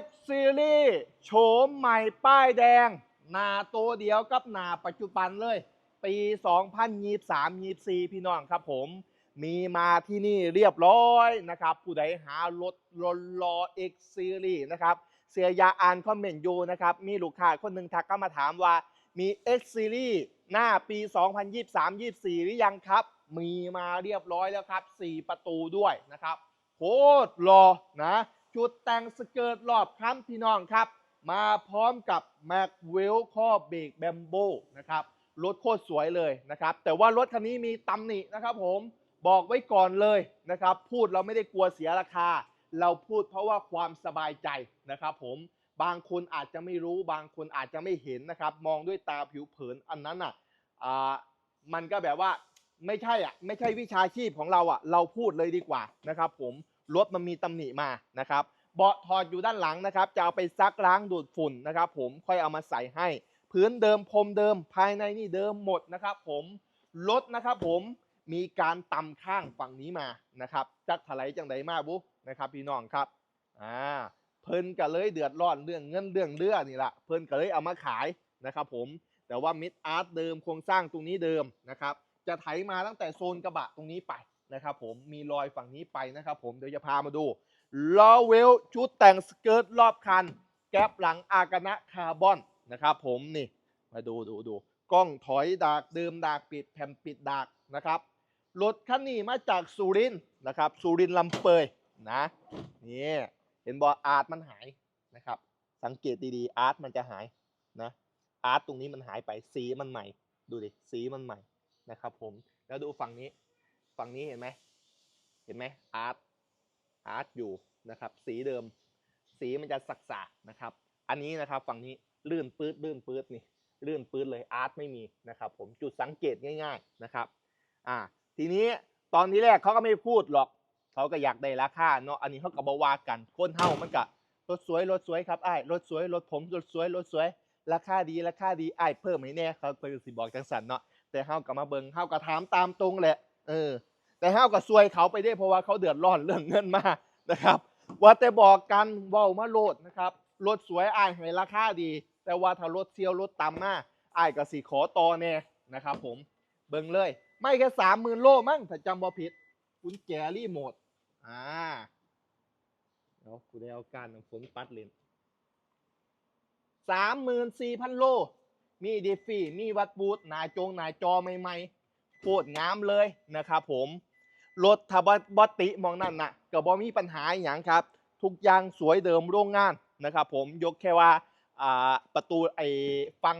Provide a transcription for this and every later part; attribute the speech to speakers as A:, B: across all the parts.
A: X Series โฉมใหม่ป้ายแดง หน้าตัวเดียวกับหน้าปัจจุบันเลย ปี 2023-24 พี่น้องครับผม มีมาที่นี่เรียบร้อยนะครับ ผู้ใดหารถรนรอ X Series นะครับ เสียยาอ่านคอมเมนต์อยู่นะครับ มีลูกค้าคนหนึ่งทักก็มาถามว่ามี X Series หน้าปี 2023-24 หรือยังครับ มีมาเรียบร้อยแล้วครับ 4 ประตูด้วยนะครับโคตรรอนะ จุดแต่งสเกิร์ตรอบคันพี่น้องครับ มาพร้อมกับ m a c w e l l ข้อเบรกแบมโบนะครับรถโคตรสวยเลยนะครับ แต่ว่ารถคันนี้มีตำหนินะครับผมบอกไว้ก่อนเลยนะครับ พูดเราไม่ได้กลัวเสียราคา เราพูดเพราะว่าความสบายใจนะครับผมบางคนอาจจะไม่รู้บางคนอาจจะไม่เห็นนะครับ มองด้วยตาผิวเผินอันนั้นอะอ่ามันก็แบบว่าไม่ใช่อะไม่ใช่วิชาชีพของเราอะ เราพูดเลยดีกว่านะครับผม รถมันมีตำหนิมานะครับเบาะถอดอยู่ด้านหลังนะครับ จะเอาไปซักล้างดูดฝุ่นนะครับ ผมค่อยเอามาใส่ให้ พื้นเดิมพรมเดิมภายในนี่เดิมหมดนะครับ ผมรถนะครับ ผมมีการตำข้างฝั่งนี้มานะครับจักถลายจังไดมาบุนะครับ พี่น้องครับอ่าเพิ่นก็เลยเดือดร้อนเรื่องเงินเรื่องเลือนี่แหละเพิ่นก็เลยเอามาขายนะครับผมแต่ว่ามิดอาร์ตเดิมโครงสร้างตรงนี้เดิมนะครับ จะไถมาตั้งแต่โซนกระบะตรงนี้ไป นะครับผมมีรอยฝั่งนี้ไปนะครับผมเดี๋ยวจะพามาดูล้อเวลชุดแต่งสเกิร์ตรอบคัน แก๊ปหลังอากานะคาร์บอนนะครับผมนี่มาดูดูดูกล้องถอยดากเดิมดากปิดแผ่นปิดดากนะครับรถคันนี้มาจากสุรินนะครับสุรินลำเปยนะนี่เห็นบออาร์ตมันหายนะครับ สังเกตดีๆอาร์ตมันจะหายนะอาร์ตตรงนี้มันหายไปสีมันใหม่ ดูดิสีมันใหม่นะครับผมแล้วดูฝั่งนี้ ฝั่งนี้เห็นไหมเห็นไหมอาร์ตอาร์ตอยู่นะครับ สีเดิม สีมันจะสักๆนะครับ อันนี้นะครับฝั่งนี้ลื่นปื๊ดลื่นปื๊ดนี่ลื่นปื๊ดเลยอาร์ตไม่มีนะครับ ผมจุดสังเกตง่าย ๆนะครับ อ่า ทีนี้ตอนนี้แรกเขาก็ไม่พูดหรอกเขาก็อยากได้ราคาเนาะอันนี้เขาก็บว่ากันคนเฮามันก็รถสวยรถสวยครับไอ้รถสวยรถผมรถสวยรถสวย ราคาดีราคาดีไอ้เพิ่มให้แน่เขาก็สิบอกจังสันเนาะแต่เฮาก็มาเบิ่งเฮาก็ถามตามตรงแหละ เออ แต่เฮาก็ซวยเขาไปได้เพราะว่าเขาเดือดร้อนเรื่องเงินมานะครับ ว่าแต่บอกกันเว้ามาโลดนะครับรถสวยอ้ายให้ราคาดี แต่ว่าถ้ารถเซียวรถต่ำมาอ้ายก็สิขอต่อแน่นะครับผมเบิ่งเลย ไม่แค่สามหมื่นโลมั้งถ้าจำบ่ผิดกุญแจรีโมทอ่าเดี๋ยวกูได้เอาการของฝนปัดเลนสามหมื่นสี่พันโล มีดีฟี่มีวัดบูทนายจงนายจอใหม่ๆ โคตรงามเลยนะครับผมรถถ้าบ่บติมองนั่นนะก็บ่มีปัญหาอย่างครับ ทุกอย่างสวยเดิมโรงงานนะครับผมยกแค่ว่าประตูไอ้ฟัง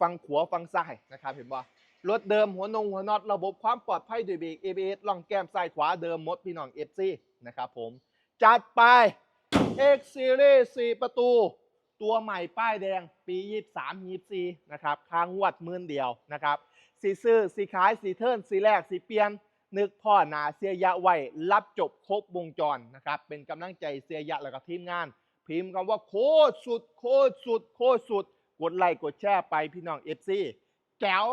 A: ฟังขวาฟังซ้ายนะครับเห็นบ่รถเดิมหัวนงหัวน็อตระบบความปลอดภัยด้วยเบรก ABS ล่องแก้มซ้ายขวาเดิมมดพี่น้อง FC นะครับผมจัดไป X Series 4 ประตู ตัวใหม่ป้ายแดงปี 23 24 นะครับค้างวดมื่นเดียวนะครับ สีซื้อสีขายสีเทิร์นสีแรกสีเปลี่ยน นึกพ่อหนาเสียยะไว้รับจบครบวงจรนะครับ เป็นกำลังใจเสียยะแล้วก็ทีมงาน พิมพ์คำว่าโคตรสุด โคตรสุด โคตรสุด กดไลค์กดแชร์ไปพี่น้อง FC แก้ว